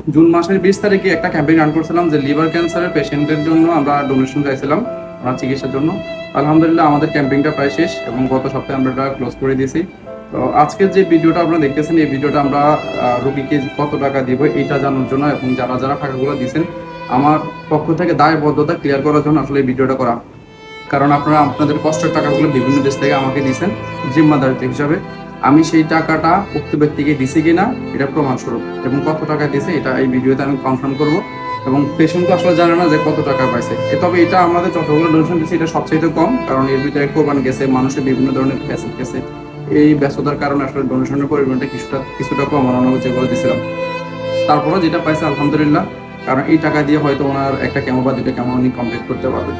June মাসের বিশ তারিখে একটা ক্যাম্পেইন রান করছিলাম যে লিভার ক্যান্সারের পেশেন্টের জন্য আমরা ডোনেশন চাইছিলাম ওনার চিকিৎসার জন্য। আলহামদুলিল্লাহ আমাদের ক্যাম্পেইনটা প্রায় শেষ এবং গত সপ্তাহে আমরা এটা ক্লোজ করে দিয়েছি। তো আজকের যে ভিডিওটা আপনারা দেখতেছেন, এই ভিডিওটা আমরা রোগীকে কত টাকা দিব এটা জানার জন্য এবং যারা যারা টাকাগুলো দিয়েছেন, আমার পক্ষ থেকে দায়বদ্ধতা ক্লিয়ার করার জন্য আসলে এই ভিডিওটা করা। কারণ আপনারা আপনাদের কষ্টের টাকাগুলো বিভিন্ন দেশ থেকে আমাকে দিয়েছেন জিম্মাদারিত্ব হিসাবে। আমি সেই টাকাটা উক্ত ব্যক্তিকে দিছি কিনা, এটা প্রমাণস্বরূপ। এবং কত টাকা দিয়েছে এটা এই ভিডিওতে আমি কনফার্ম করব। এবং পেশেন্ট আসলে জানে না যে কত টাকা পাইছে। তবে এটা আমাদের যতগুলো ডোনেশন দিয়েছে এটা সবচেয়ে কম, কারণ এর ভিতরে কোরবান গেছে, মানুষের বিভিন্ন ধরনের ফ্যাসিল গেছে। এই ব্যস্ততার কারণে আসলে ডোনেশনের পরিমাণটা কিছুটা কিছুটা কম আমরা যেগুলো দিয়েছিলাম তারপরে যেটা পাইছে, আলহামদুলিল্লাহ। কারণ এই টাকা দিয়ে হয়তো ওনার একটা কেমো বা দুটো কেমো উনি কমপ্লিট করতে পারবে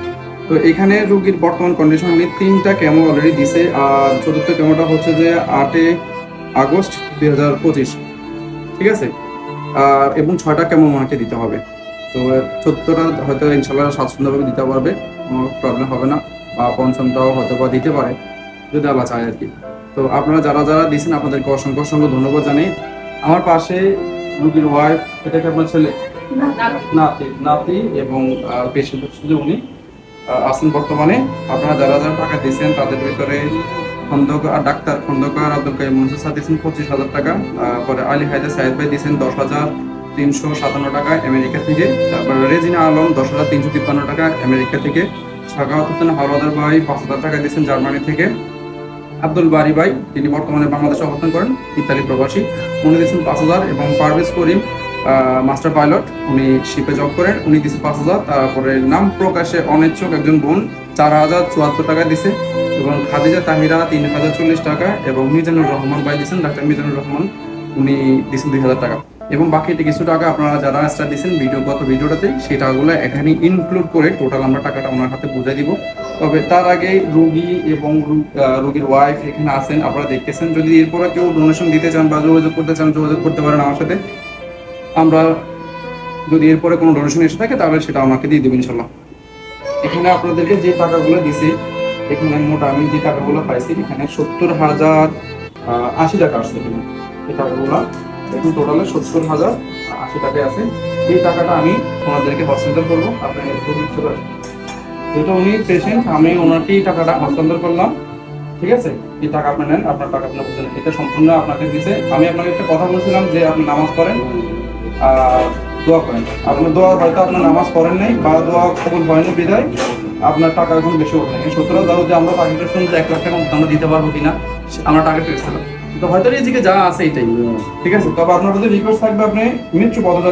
তো এখানে রোগীর বর্তমান কন্ডিশন উনি তিনটা কেমো অলরেডি দিছে আর চতুর্থ কেমোটা হচ্ছে যে আটে আগস্ট দুই হাজার পঁচিশ। ঠিক আছে? আর এবং ছয়টা কেমো ওনাকে দিতে হবে। তো চতুর্থটা হয়তো ইনশাল্লাহ স্বাচ্ছন্দ্যভাবে দিতে পারবে কোনো প্রবলেম হবে না বা পঞ্চমটাও হয়তো বা দিতে পারে যদি আল্লাহ চায় আর কি। তো আপনারা যারা যারা দিয়েছেন আপনাদেরকে অসংখ্য অসংখ্য ধন্যবাদ জানাই। আমার পাশে রুগীর ওয়াইফ এটা কি আপনার ছেলে? নাতি। নাতি এবং পেশেন্ট হচ্ছে উনি আছেন বর্তমানে। আপনারা যারা যারা টাকা দিয়েছেন, তাদের ভিতরে খন্দকার ডাক্তার খন্দকার আব্দুল কাইম মনসুর স্যার দিয়েছেন পঁচিশ হাজার টাকা। পরে আলী হায়দার সাহেদ ভাই দিয়েছেন দশ হাজার তিনশো সাতান্ন টাকা আমেরিকা থেকে। তারপরে রেজিনা আলম দশ হাজার তিনশো তিপ্পান্ন টাকা আমেরিকা থেকে। সাখাওয়াত হোসেন হাওলাদার ভাই পাঁচ হাজার টাকা দিয়েছেন জার্মানি থেকে। আব্দুল বারি ভাই, তিনি বর্তমানে বাংলাদেশে অবস্থান করেন, ইতালি প্রবাসী। উনি দিয়েছেন পাঁচ হাজার এবং পারভেজ করিম মাস্টার পাইলট, উনি শিপে জব করেন, উনি দিয়েছে পাঁচ হাজার, তারপরে নাম প্রকাশে অনিচ্ছুক একজন বোন, চার হাজার চুয়াত্তর টাকা দিছে এবং খাদিজা তাহিরা তিন হাজার চল্লিশ টাকা এবং মিজানুর রহমান ভাই দিয়েছেন ডাক্তার মিজানুর রহমান, উনি দিয়েছেন দুই হাজার টাকা। এবং বাকিটা কিছু টাকা আপনারা যারা এক্সট্রা দিয়েছেন ভিডিও গত ভিডিওটাতে সেই টাকাগুলো এখানে ইনক্লুড করে টোটাল আমরা টাকাটা ওনার হাতে বুঝাই দিব। তবে তার আগে রুগী এবং রোগীর ওয়াইফ এখানে আছেন, আপনারা দেখতেছেন। যদি এরপরে কেউ ডোনেশন দিতে চান বা যোগাযোগ করতে চান, যোগাযোগ করতে পারেন আমার সাথে। আমরা যদি এরপরে কোনো ডোনেশন এসে থাকে, তাহলে সেটা আমাকে দিয়ে দেবেন ইনশাল্লাহ। এখানে আপনাদেরকে যে টাকাগুলো দিছি, এখানে মোট আমি যে টাকাগুলো পাইছি, এখানে সত্তর হাজার আশি টাকা আসছে এখানে। এই টাকাগুলো এখন টোটালে সত্তর হাজার, আশি টাকায় আছে। এই টাকাটা আমি ওনাদেরকে হস্তান্তর করব। আপনার যেহেতু উনি পেশেন্ট আমি ওনাকেই টাকাটা হস্তান্তর করলাম। ঠিক আছে? এই টাকা আপনি নেন, আপনার টাকা আপনার এটা সম্পূর্ণ আপনাকে দিছে। আমি আপনাকে একটা কথা বলছিলাম যে আপনি নামাজ পড়েন। দোয়া করেন। আপনার দোয়া হয়তো আপনার নামাজ পড়েন নাই বা দোয়া কবুল হয়নি বিদায় আপনার টাকা এখন বেশি হবে এই সতেরো ধরো যে আমরা টার্গেট করছিলাম যে এক লাখ টাকা আমরা দিতে পারব কিনা আমরা টার্গেট করেছিলাম তো হয়তো রিজিকে যা আছে এটাই। ঠিক আছে? তবে আপনার যদি রিকোয়েস্ট থাকবে আপনি মৃত্যু পদযাত্রা